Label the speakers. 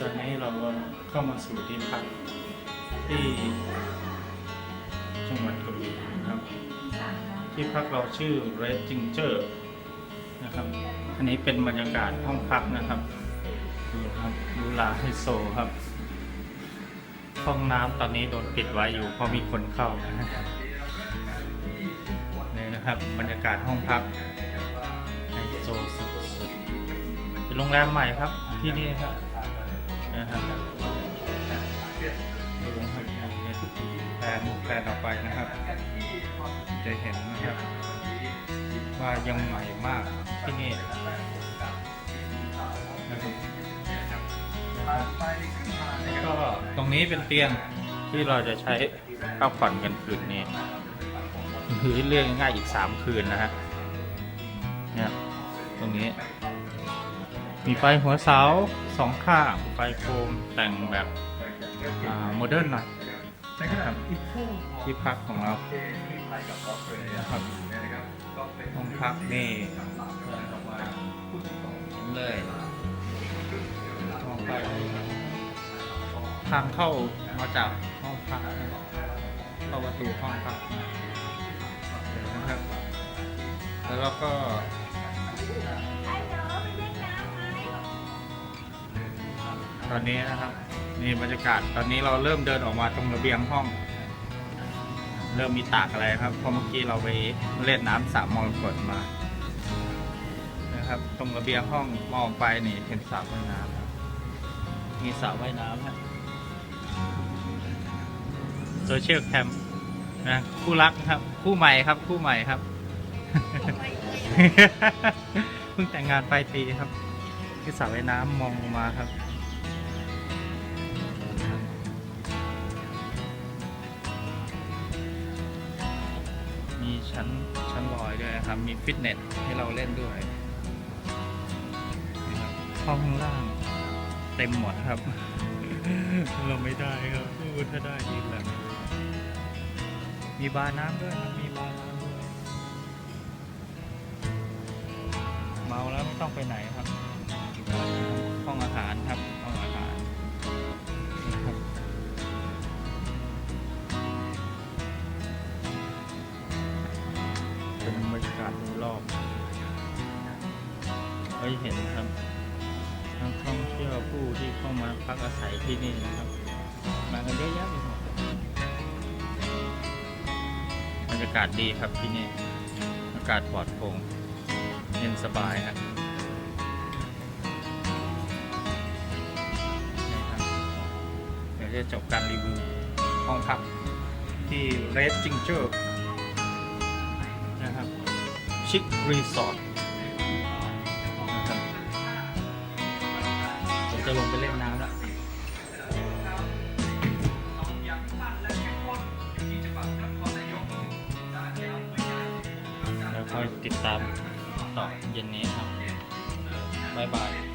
Speaker 1: ตอนนี้เราก็เข้ามาสู่ที่พักที่จังหวัดกระบี่นะครับ ที่พักเราชื่อ Red Ginger นะครับ อันนี้เป็นบรรยากาศห้องพักนะครับ ดูครับดูลาไฮโซครับ ห้องน้ำตอนนี้โดนปิดไว้อยู่เพราะมีคนเข้านะครับนี่นะครับบรรยากาศห้องพักไฮโซสุดๆเป็นโรงแรมใหม่ครับที่นี่ครับ นะครับดูแพลนแพลนออกไปนะครับ จะเห็นนะครับว่ายังใหม่มากที่นี่นะครับก็ตรงนี้เป็นเตียงที่เราจะใช้พักผ่อนกันคืนนี้คือเรื่องง่ายอีกสามคืนนะฮะเนี่ยตรงนี้ มีไฟหัวเสาสองข้างไฟโคมแต่งแบบโมเดิร์นหน่อยนะครับที่พักของเราครับห้องพักนี่เดินออกมาเลยห้องพักทางเข้ามาจากห้องพักเข้าประตูห้องพักนะครับ แล้วก็ ตอนนี้นะครับนี่บรรยากาศตอนนี้เราเริ่มเดินออกมาตรงระเบียงห้อง เริ่มมีตากอะไรครับเพราะเมื่อกี้เราไปเล่นน้ำสระมรกตมานะครับ ตรงระเบียงห้องมองไปนี่เป็นสระว่ายน้ำครับมีสระว่ายน้ำครับโซเชียลแคมป์นะคู่รักครับ คู่ใหม่ครับ คู่ใหม่ครับเพิ่งแต่งงานปลายปีครับที่สระว่ายน้ำมองลงมาครับ ชั้นชั้นลอยด้วยนะครับ มีฟิตเนสให้เราเล่นด้วยนะครับห้องข้างล่างเต็มหมดครับ เราไม่ได้ครับอู้ถ้าได้ดีแหละมีบาร์น้ำด้วยครับมีบาร์น้ำด้วยเมาแล้วไม่ต้องไปไหนครับห้องอาหารครับากาศโดยรอบเราจะเห็นครับนักท่องเที่ยวผู้ที่เข้ามาพักอาศัยที่นี่นะครับ มากันเยอะแยะไปหมดบรรยากาศดีครับที่นี่ อากาศปลอดโปร่งเย็นสบายครับนะเดี๋ยวจะจบการรีวิวห้องพักที่ Red Ginger นะครับ ชิครีสอร์ทนะครับผมจะลงไปเล่นน้ำแล้วแล้วค่อยติดตามต่อเย็นนี้ครับ บ๊ายบาย